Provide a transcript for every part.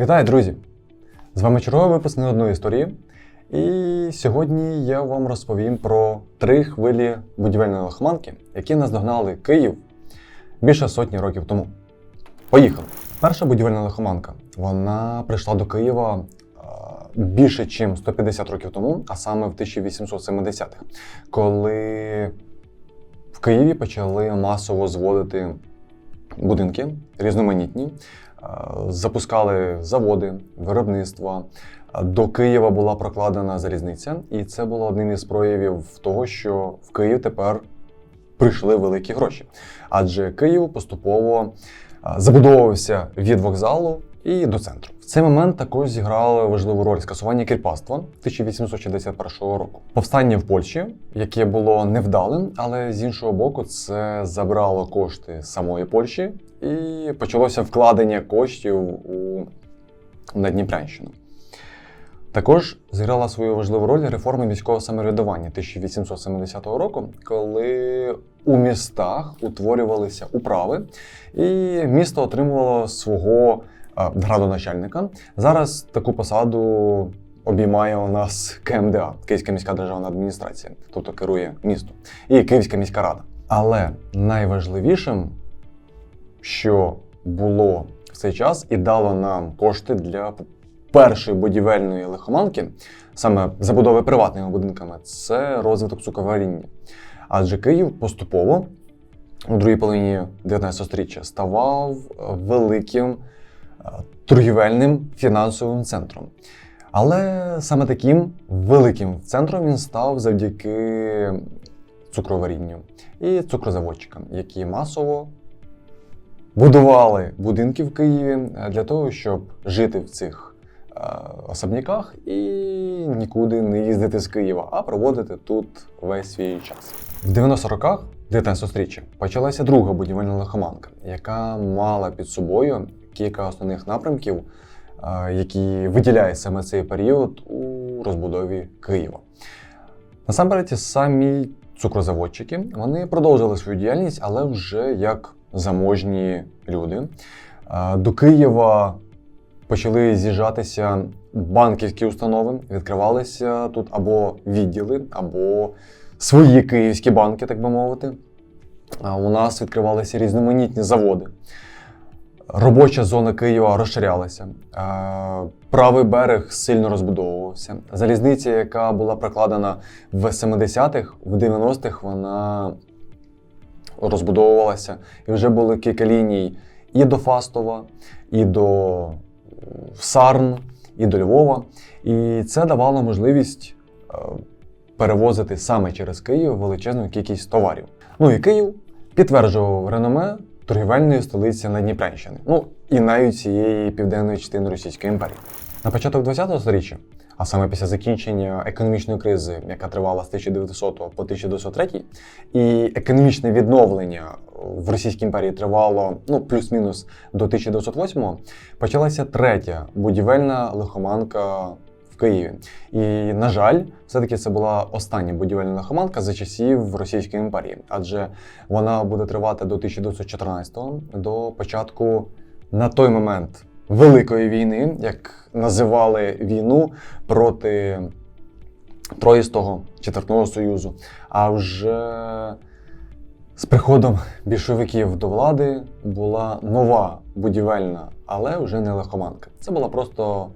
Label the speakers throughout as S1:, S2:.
S1: Вітаю, друзі! З вами черговий випуск не одної історії. І сьогодні я вам розповім про три хвилі будівельної лихоманки, які наздогнали Київ більше сотні років тому. Поїхали! Перша будівельна лихоманка вона прийшла до Києва е, більше, ніж 150 років тому, а саме в 1870-х, коли в Києві почали масово зводити будинки різноманітні, е, запускали заводи, виробництва. До Києва була прокладена залізниця, і це було одним із проявів того, що в Київ тепер прийшли великі гроші. Адже Київ поступово е, забудовувався від вокзалу і до центру. В цей момент також зіграло важливу роль скасування кріпацтва 1861 року. Повстання в Польщі, яке було невдалим, але з іншого боку, це забрало кошти самої Польщі і почалося вкладення коштів у на Дніпрянщину. Також зіграла свою важливу роль реформа міського самоврядування 1870 року, коли у містах утворювалися управи, і місто отримувало свого градоначальника. Зараз таку посаду обіймає у нас КМДА, Київська міська державна адміністрація, тобто керує містом, і Київська міська рада. Але найважливішим, що було в цей час і дало нам кошти для першої будівельної лихоманки, саме забудови приватними будинками, це розвиток цукроваріння. Адже Київ поступово у другій половині 19 століття ставав великим е, торгівельним фінансовим центром. Але саме таким великим центром він став завдяки цукроварінню і цукрозаводчикам, які масово будували будинки в Києві е, для того, щоб жити в цих е, особняках і нікуди не їздити з Києва, а проводити тут весь свій час. В 90 роках 19 сторіччя почалася друга будівельна лихоманка, яка мала під собою кілька основних напрямків, е, які виділяє саме цей період у розбудові Києва. Насамперед, самі цукрозаводчики вони продовжили свою діяльність, але вже як заможні люди. Е, До Києва почали з'їжджатися банківські установи, відкривалися тут або відділи, або свої київські банки, так би мовити. У нас відкривалися різноманітні заводи. Робоча зона Києва розширялася. Правий берег сильно розбудовувався. Залізниця, яка була прокладена в 70-х, в 90-х, вона розбудовувалася. І вже були кілька ліній і до Фастова, і до е, Сарн, і до Львова. І це давало можливість е, перевозити саме через Київ величезну кількість товарів. Ну і Київ підтверджував реноме торгівельної столиці на Дніпрянщини, ну і навіть цієї південної частини Російської імперії. На початок ХХ століття, а саме після закінчення економічної кризи, яка тривала з 1900 по 1903, і економічне відновлення в Російській імперії тривало ну плюс-мінус до 1908, почалася третя будівельна лихоманка Києві. І, на жаль, все-таки це була остання будівельна лихоманка за часів Російської імперії, адже вона буде тривати до 1914-го, до початку на той момент Великої війни, як називали війну проти Троїстого Четвертного Союзу. А вже з приходом більшовиків до влади була нова будівельна, але вже не лихоманка. Це була просто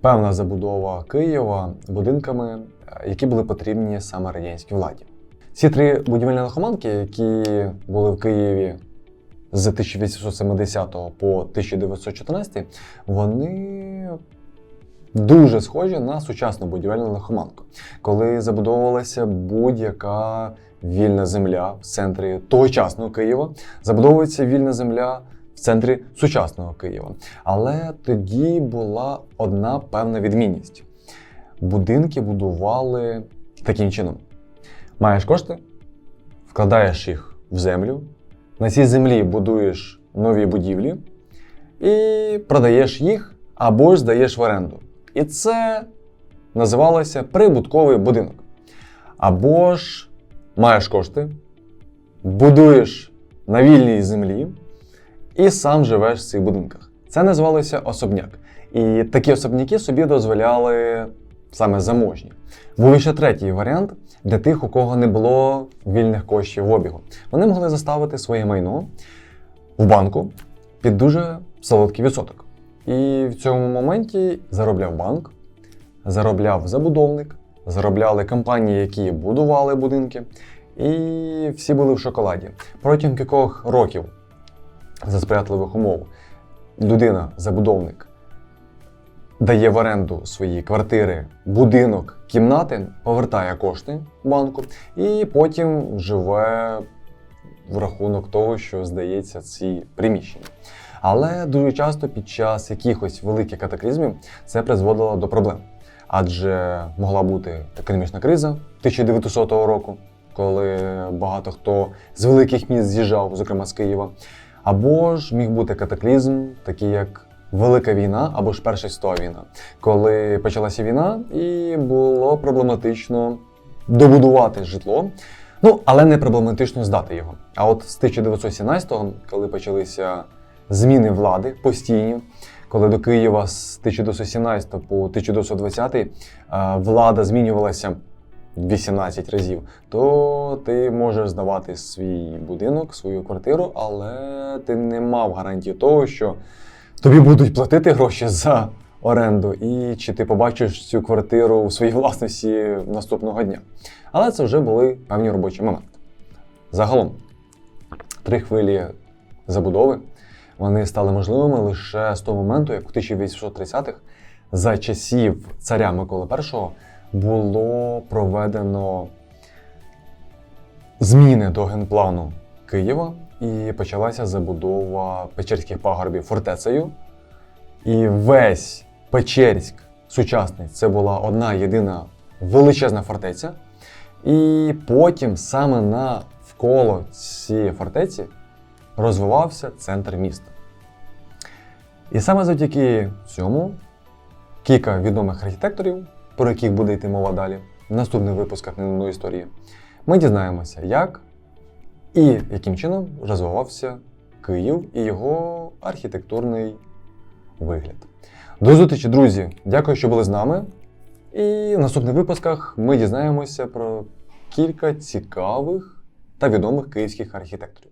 S1: певна забудова Києва будинками, які були потрібні саме радянській владі. Ці три будівельні лихоманки, які були в Києві з 1870 по 1914, вони дуже схожі на сучасну будівельну лихоманку, коли забудовувалася будь-яка вільна земля в центрі тогочасного Києва, забудовується вільна земля в центрі сучасного Києва. Але тоді була одна певна відмінність: будинки будували таким чином: маєш кошти, вкладаєш їх в землю, на цій землі будуєш нові будівлі і продаєш їх або ж здаєш в оренду. І це називалося прибутковий будинок. Або ж маєш кошти, будуєш на вільній землі і сам живеш в цих будинках. Це називалося особняк. І такі особняки собі дозволяли саме заможні. Був ще третій варіант для тих, у кого не було вільних коштів в обігу. Вони могли заставити своє майно в банку під дуже солодкий відсоток. І в цьому моменті заробляв банк, заробляв забудовник, заробляли компанії, які будували будинки, і всі були в шоколаді. Протягом кількох років за сприятливих умов людина, забудовник, дає в оренду свої квартири, будинок, кімнати, повертає кошти банку і потім живе в рахунок того, що здається ці приміщення. Але дуже часто під час якихось великих катаклізмів це призводило до проблем. Адже могла бути економічна криза 1900 року, коли багато хто з великих міст з'їжджав, зокрема з Києва. Або ж міг бути катаклізм, такий як Велика війна або ж Перша світова війна, коли почалася війна, і було проблематично добудувати житло. Ну, але не проблематично здати його. А от з 1917-го, коли почалися зміни влади постійні, коли до Києва з 1917 по 1920 е, влада змінювалася 18 разів, то ти можеш здавати свій будинок, свою квартиру, але ти не мав гарантії того, що тобі будуть платити гроші за оренду, і чи ти побачиш цю квартиру у своїй власності наступного дня. Але це вже були певні робочі моменти. Загалом, три хвилі забудови вони стали можливими лише з того моменту, як в 1830-х за часів царя Миколи І було проведено зміни до генплану Києва і почалася забудова Печерських пагорбів фортецею. І весь Печерськ сучасний це була одна єдина величезна фортеця. І потім саме навколо цієї фортеці розвивався центр міста. І саме завдяки цьому кілька відомих архітекторів, про яких буде йти мова далі, в наступних випусках «Ненужної історії, ми дізнаємося, як і яким чином розвивався Київ і його архітектурний вигляд. До зустрічі, друзі! Дякую, що були з нами. І в наступних випусках ми дізнаємося про кілька цікавих та відомих київських архітекторів.